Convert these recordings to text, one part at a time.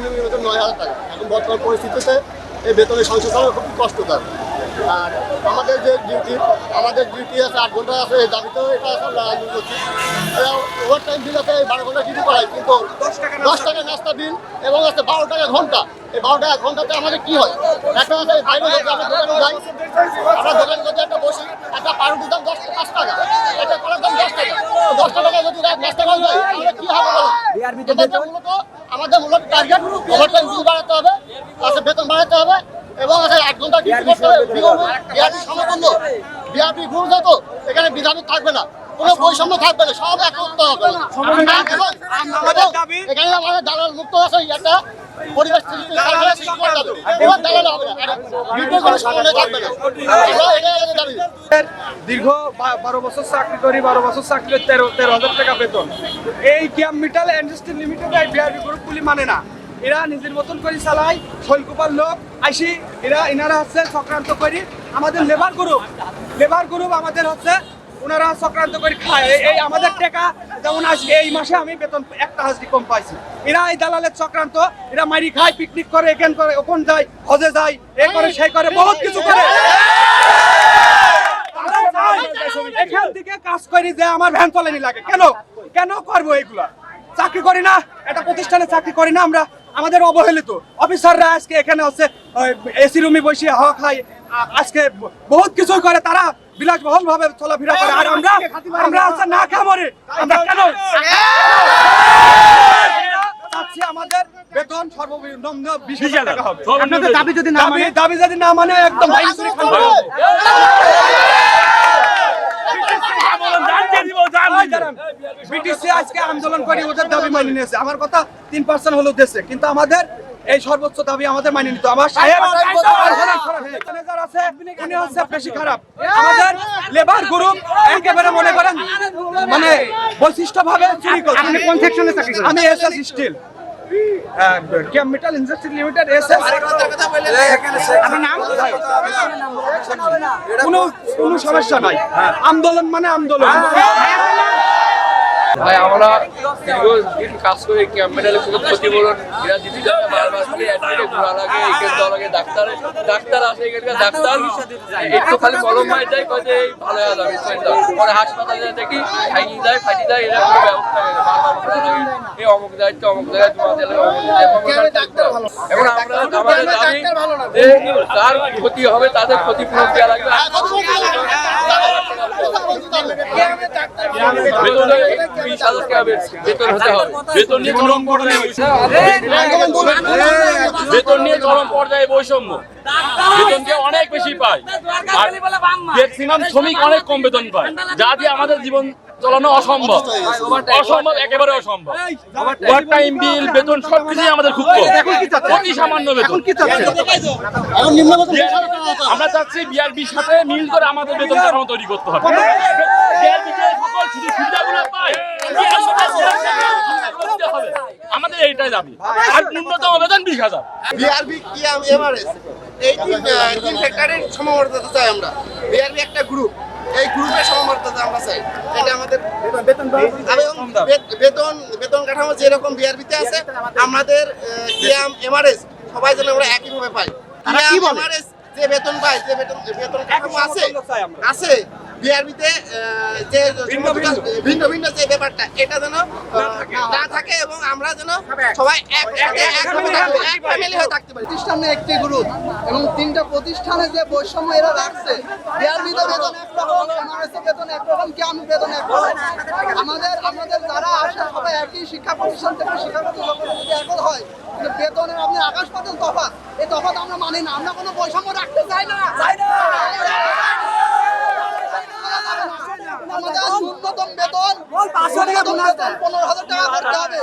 সর্বনিম্ন বেতন নয় হাজার টাকা। এখন বর্তমান পরিস্থিতিতে এই বেতনের সংসার চালানো খুবই কষ্টকর। আর আমাদের যে ডিউটি আমাদের ডিউটি আছে আট ঘণ্টা আছে এই দাবিতেও এটা আছে আমরা আন্দোলন করছি। ওভার টাইম বিল আছে এই বারো ঘণ্টা ডিউটি করাই কিন্তু দশ টাকা নাস্তা। দিন এবং আছে বারো টাকা ঘণ্টা। এই বারো টাকা ঘন্টাতে আমাদের কি হয়? একটা আছে বাইরে যদি আমরা দোকানে যাই আমরা দোকানে যদি একটা বসি একটা পাউরুটির দাম দশ পাঁচ টাকা। একটা কলার দাম দশ টাকা। দশ টাকা যদি রাত নাস্তা করা তাহলে কি হবে মূলত আমাদের মূলত টার্গেট ওভার বিল বাড়াতে হবে আছে বেতন বাড়াতে হবে এবং আছে এক ঘণ্টা ডিউটি করতে হবে বিআরপি সমতুল্য বিআরপি ঘুরে যেত এখানে বিধাবিক থাকবে না কোনো বৈষম্য থাকবে না সব একত্র হবে এখানে আমাদের দালাল মুক্ত আছে একটা পরিবেশ দালাল হবে না থাকবে না আমরা এটাই দাবি দীর্ঘ বারো বছর চাকরি করি, বারো বছর চাকরি তেরো তেরো হাজার টাকা বেতন। এই ক্যাম মিটাল ইন্ডাস্ট্রি লিমিটেড এই বিআরবি গ্রুপগুলি মানে না। এরা নিজের মতন করে চালায়, শৈলকুপার লোক আইসি, এরা এনারা হচ্ছে চক্রান্ত করি। আমাদের লেবার গ্রুপ লেবার গ্রুপ আমাদের হচ্ছে, ওনারা চক্রান্ত করে খায়। এই- আমাদের টাকা, যেমন আজকে এই মাসে আমি বেতন একটা হাজারি কম পাইছি। এরা এই দালালের চক্রান্ত, এরা মারি খায় পিকনিক করে এখান করে, ওখান যায়, হজে যায় এ করে সেই করে, বহুত কিছু করে। এখান থেকে কাজ করি যে আমার ভ্যান চলেনি লাগে। কেন? কেন করব এগুলা? চাকরি করি না একটা প্রতিষ্ঠানে চাকরি করি না আমরা আমাদের অবহেলিত। অফিসাররা আজকে এখানে হচ্ছে এসি রুমে বসে হাওয়া খায় আজকে বহুত কিছু করে তারা বিলাসবহুল ভাবে চলাফেরা করে। আর আমরা আমরা হচ্ছে না খামরে আমরা কেন? চাচ্ছি আমাদের বেতন সর্বনিম্ন বিশ হাজার টাকা হবে। আপনাদের দাবি যদি না মানে? দাবি যদি না মানে একদম ভাঙি চুরি খাব। বিটিসি আজকে আন্দোলন করে ওদের দাবি মানিয়ে নিয়েছে। আমার কথা তিন পার্সেন্ট হলো দেশে কিন্তু আমাদের এই সর্বোচ্চ দাবি আমাদের মানিয়ে নিত আমার সাহেব আছে উনি হচ্ছে বেশি খারাপ। আমাদের লেবার গ্রুপ একেবারে মনে করেন মানে বৈশিষ্ট্য ভাবে চুরি করে আপনি কোন সেকশনে চাকরি করেন? আমি SS steel chemical industry limited SS আপনার নাম কোনো কোনো সমস্যা নাই। আন্দোলন মানে আন্দোলন। ভাই আমরা দীর্ঘদিন কাজ করে ক্যাম্পেনারে কোনো ক্ষতিপূরণ এরা দিতে যাবে বারবার খালি অ্যাডমিটে ঘোরা লাগে এখানে দেওয়া লাগে ডাক্তার ডাক্তার আসে এখানকার ডাক্তার। একটু খালি মলম মাই যায় যে ভালো হয়ে যাবে পরে হাসপাতালে দেখি ভাঙি যায় ফাটি যায় এরা কোনো ব্যবস্থা নেই। বারবার ঘোরা লাগে এই অমুক দায়িত্ব অমুক তোমার দিলে এখন আমরা আমাদের দাবি যে যার ক্ষতি হবে তাদের ক্ষতিপূরণ দেওয়া লাগবে। বেতন বিশ হাজার টাকা বেতন হতে হবে বেতন নিয়ে চরম পর্যায়ে বেতন নিয়ে চরম পর্যায়ে বৈষম্য বেতন অনেক বেশি পায় আর ম্যাক্সিমাম শ্রমিক অনেক কম বেতন পায় যা দিয়ে আমাদের জীবন চালানো অসম্ভব অসম্ভব একেবারে অসম্ভব ওভার টাইম বিল বেতন সবকিছুই আমাদের খুব কম অতি সামান্য বেতন। আমরা চাচ্ছি বিআরবির সাথে মিল করে আমাদের বেতন কাঠামো তৈরি করতে হবে সকল সুযোগ সুবিধাগুলো পায় কে। আমাদের এইটাই দাবি। আর ন্যূনতম বেতন বিশ হাজার। বিআরবি কিয়াম এমআরএস এই তিন তিন সমমর্যাদা চাই আমরা। বিআরবি একটা গ্রুপ এই গ্রুপের সমমর্যাদা আমরা চাই। এটা আমাদের বেতন বেতন কাঠামো যেরকম বিআরবিতে আছে আমাদের কিয়াম এমআরএস সবাই যেন আমরা একইভাবে পাই। কিয়াম এমআরএস যে বেতন পায় যে বেতন বেতন কাঠামো আছে আছে বিআরবিতে যে ভিন্ন ভিন্ন। যে ব্যাপারটা এটা যেন না থাকে। এবং আমরা যেন সবাই এক এক- থাকতে ফ্যামিলি হয়ে থাকতে পারি। প্রতিষ্ঠানে একটি গ্রুপ এবং তিনটা প্রতিষ্ঠানে যে বৈষম্য এরা রাখছে বিআরবিতে বেতন একরকম এমআরএস বেতন একরকম ক্যাম বেতন একরকম আমাদের আমাদের যারা আসে সবাই একই শিক্ষা প্রতিষ্ঠান থেকে শিক্ষা প্রতিষ্ঠান যদি হয়। কিন্তু বেতনের আপনি আকাশ পাতাল এই তফাৎ আমরা মানি না। আমরা কোনো বৈষম্য রাখতে চাই না। চাই না আমাদের ন্যূনতম বেতন ন্যূনতম বেতন পনেরো হাজার টাকা করতে হবে।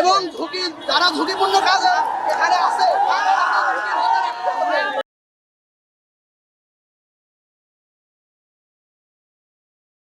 এবং ঝুঁকি যারা ঝুঁকিপূর্ণ কাজ এখানে আছে